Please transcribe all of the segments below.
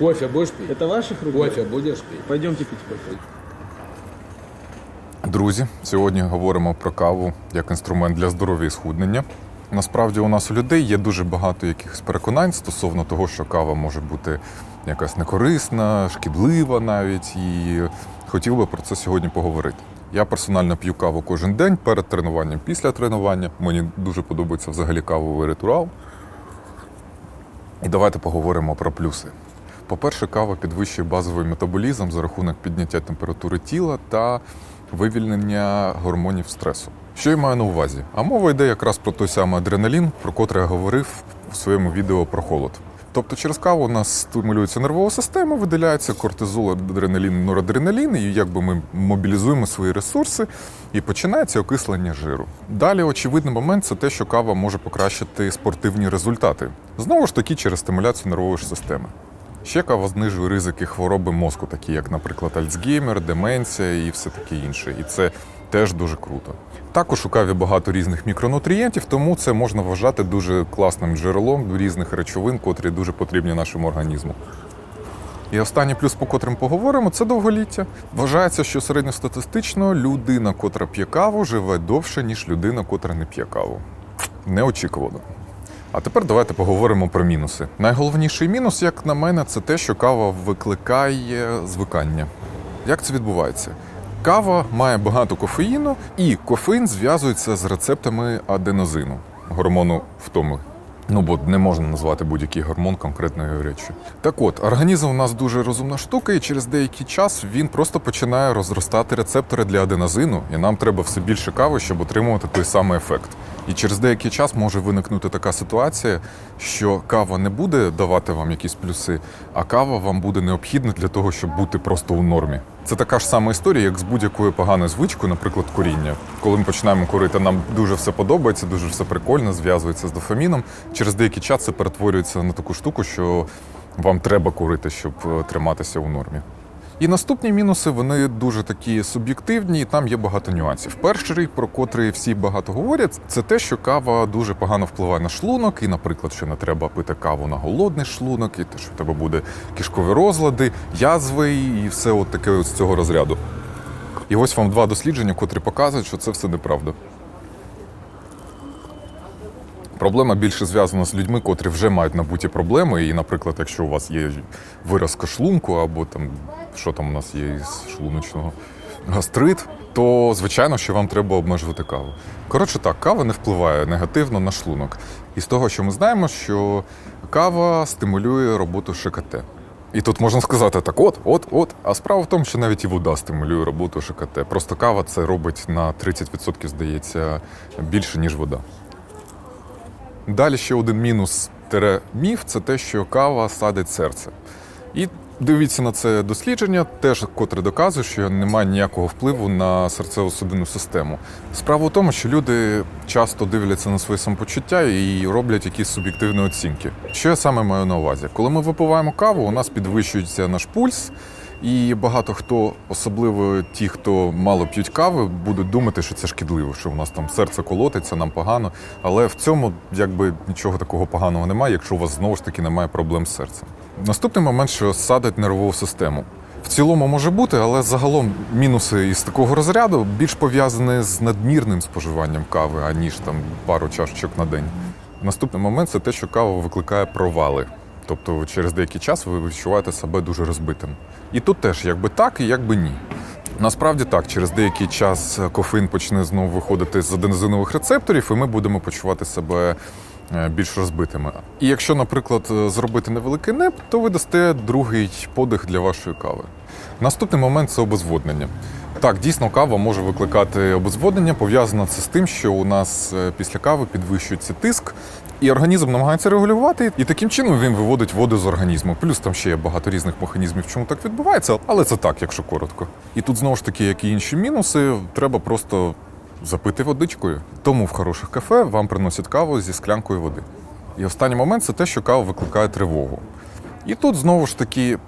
Кофе будешь пить? Это ваших рук? Кофе будешь пить? Пойдемте пить кофе. Друзі, сьогодні говоримо про каву як інструмент для здоров'я і схуднення. Насправді у нас у людей є дуже багато якихось переконань стосовно того, що кава може бути якась некорисна, шкідлива навіть, і хотів би про це сьогодні поговорити. Я персонально п'ю каву кожен день перед тренуванням, після тренування. Мені дуже подобається взагалі кавовий ритуал. І давайте поговоримо про плюси. По-перше, кава підвищує базовий метаболізм за рахунок підняття температури тіла та вивільнення гормонів стресу. Що я маю на увазі? А мова йде якраз про той самий адреналін, про котрий я говорив у своєму відео про холод. Тобто через каву у нас стимулюється нервова система, виділяється кортизол, адреналін, норадреналін, і якби ми мобілізуємо свої ресурси, і починається окислення жиру. Далі очевидний момент це те, що кава може покращити спортивні результати. Знову ж таки, через стимуляцію нервової системи. Ще кава знижує ризики хвороби мозку, такі як, наприклад, Альцгеймер, деменція і все таке інше. І це теж дуже круто. Також у каві багато різних мікронутрієнтів, тому це можна вважати дуже класним джерелом різних речовин, котрі дуже потрібні нашому організму. І останній плюс, по котрим поговоримо, це довголіття. Вважається, що середньостатистично людина, котра п'є каву, живе довше, ніж людина, котра не п'є каву. Неочікувано. А тепер давайте поговоримо про мінуси. Найголовніший мінус, як на мене, це те, що кава викликає звикання. Як це відбувається? Кава має багато кофеїну, і кофеїн зв'язується з рецептами аденозину, гормону втоми. Ну, бо не можна назвати будь-який гормон конкретною речі. Так от, організм у нас дуже розумна штука, і через деякий час він просто починає розростати рецептори для аденозину, і нам треба все більше кави, щоб отримувати той самий ефект. І через деякий час може виникнути така ситуація, що кава не буде давати вам якісь плюси, а кава вам буде необхідна для того, щоб бути просто у нормі. Це така ж сама історія, як з будь-якою поганою звичкою, наприклад, куріння. Коли ми починаємо курити, нам дуже все подобається, дуже все прикольно, зв'язується з дофаміном. Через деякий час це перетворюється на таку штуку, що вам треба курити, щоб е, триматися у нормі. І наступні мінуси вони дуже такі суб'єктивні, і там є багато нюансів. Перший, про котрий всі багато говорять, це те, що кава дуже погано впливає на шлунок, і, наприклад, що не треба пити каву на голодний шлунок, і те, що в тебе буде кишкові розлади, язви і все от таке з цього розряду. І ось вам два дослідження, котрі показують, що це все неправда. Проблема більше зв'язана з людьми, котрі вже мають набуті проблеми. І, наприклад, якщо у вас є виразка шлунку, або там що там у нас є із шлуночного гастрит, то звичайно, що вам треба обмежувати каву. Коротше, так, кава не впливає негативно на шлунок. І з того, що ми знаємо, що кава стимулює роботу ШКТ. І тут можна сказати так, от, от, от. А справа в тому, що навіть і вода стимулює роботу ШКТ. Просто кава це робить на 30%, здається, більше, ніж вода. Далі ще один мінус міф це те, що кава садить серце. І дивіться на це дослідження, теж котре доказує, що немає ніякого впливу на серцево-судинну систему. Справа в тому, що люди часто дивляться на своє самопочуття і роблять якісь суб'єктивні оцінки. Що я саме маю на увазі? Коли ми випиваємо каву, у нас підвищується наш пульс. І багато хто, особливо ті, хто мало п'ють кави, будуть думати, що це шкідливо, що у нас там серце колотиться, нам погано. Але в цьому якби нічого такого поганого немає, якщо у вас знову ж таки немає проблем з серцем. Наступний момент, що садить нервову систему. В цілому може бути, але загалом мінуси із такого розряду більш пов'язані з надмірним споживанням кави, аніж там пару чашечок на день. Наступний момент це те, що кава викликає провали. Тобто через деякий час ви відчуваєте себе дуже розбитим. І тут теж якби так, і якби ні. Насправді так, через деякий час кофеїн почне знову виходити з аденозинових рецепторів, і ми будемо почувати себе більш розбитими. І якщо, наприклад, е, зробити невеликий неп, то ви дасте другий подих для вашої кави. Наступний момент це обезводнення. Так, дійсно, кава може викликати обезводнення. Пов'язано це з тим, що у нас е, після кави підвищується тиск, і організм намагається регулювати, і таким чином він виводить воду з організму. Плюс там ще є багато різних механізмів, чому так відбувається, але це так, якщо коротко. І тут знову ж таки, як і інші мінуси, треба просто запити водичкою. Тому в хороших кафе вам приносять каву зі склянкою води. І останній момент це те, що кава викликає тривогу. І тут знову ж таки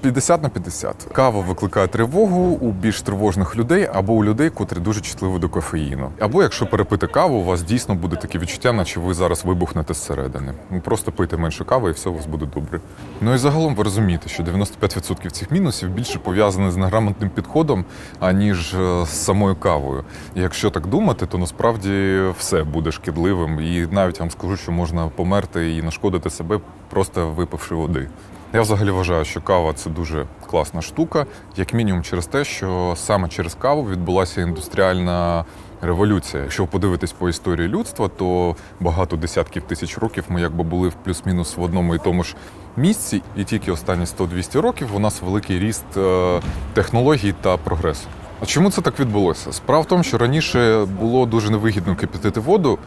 50 на 50. Кава викликає тривогу у більш тривожних людей або у людей, котрі дуже чутливі до кофеїну. Або якщо перепити каву, у вас дійсно буде таке відчуття, наче ви зараз вибухнете зсередини. Ну, Просто пийте менше кави і все у вас буде добре. Ну і загалом ви розумієте, що 95% цих мінусів більше пов'язані з неграмотним підходом, аніж е, з самою кавою. І якщо так думати, то насправді все буде шкідливим. І навіть вам скажу, що можна померти і нашкодити себе, просто випивши води. Я взагалі вважаю, що кава це дуже класна штука, як мінімум через те, що саме через каву відбулася індустріальна революція. Якщо подивитись по історії людства, то багато десятків тисяч років ми якби були в плюс-мінус в одному і тому ж місці, і тільки останні 100-200 років у нас великий ріст е, технологій та прогресу. А чому це так відбулося? Справа в тому, що раніше було дуже невигідно кипятити воду,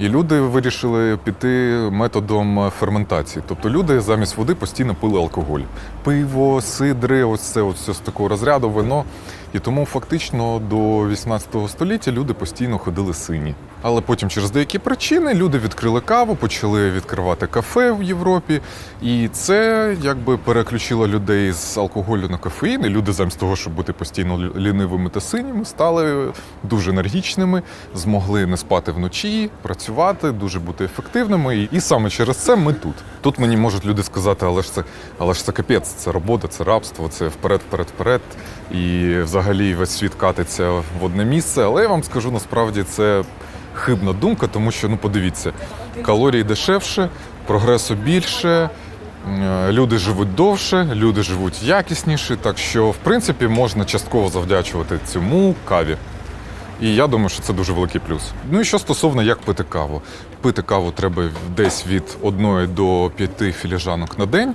і люди вирішили піти методом ферментації. Тобто люди замість води постійно пили алкоголь. Пиво, сидри, ось це ось з такого розряду, вино. І тому фактично до 18 століття люди постійно ходили сині. Але потім через деякі причини люди відкрили каву, почали відкривати кафе в Європі. І це якби переключило людей з алкоголю на кофеїн. І люди замість того, щоб бути постійно лі- лінивими та синіми, стали дуже енергічними, змогли не спати вночі, працювати, дуже бути ефективними. І, і саме через це ми тут. Тут мені можуть люди сказати, але ж це, але ж це капець, це робота, це рабство, це вперед, вперед, вперед. І взагалі весь світ катиться в одне місце. Але я вам скажу, насправді це хибна думка, тому що ну подивіться, калорій дешевше, прогресу більше. Люди живуть довше, люди живуть якісніше, так що в принципі можна частково завдячувати цьому каві. І я думаю, що це дуже великий плюс. Ну і що стосовно як пити каву. Пити каву треба десь від 1 до 5 філіжанок на день.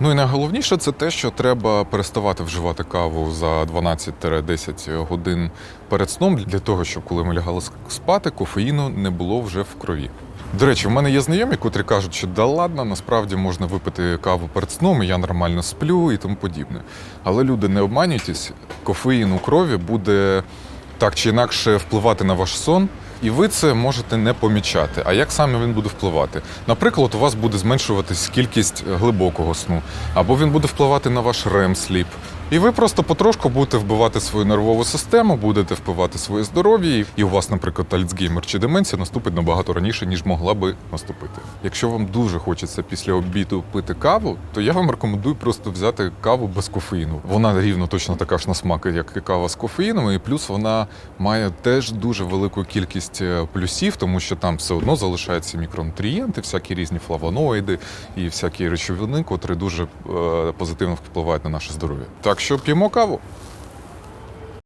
Ну і найголовніше це те, що треба переставати вживати каву за 12-10 годин перед сном для того, щоб коли ми лягали спати, кофеїну не було вже в крові. До речі, в мене є знайомі, котрі кажуть, що да ладно, насправді можна випити каву перед сном, і я нормально сплю і тому подібне. Але люди не обманюйтесь, кофеїн у крові буде так чи інакше впливати на ваш сон, і ви це можете не помічати. А як саме він буде впливати? Наприклад, у вас буде зменшуватись кількість глибокого сну, або він буде впливати на ваш REM-сліп. І ви просто потрошку будете вбивати свою нервову систему, будете впивати своє здоров'я, і у вас, наприклад, альцгеймер чи деменція наступить набагато раніше, ніж могла би наступити. Якщо вам дуже хочеться після обіду пити каву, то я вам рекомендую просто взяти каву без кофеїну. Вона рівно точно така ж на смак, як і кава з кофеїном, і плюс вона має теж дуже велику кількість е, плюсів, тому що там все одно залишаються мікронутрієнти, всякі різні флавоноїди і всякі речовини, котрі дуже е, позитивно впливають на наше здоров'я. Так що п'ємо каву.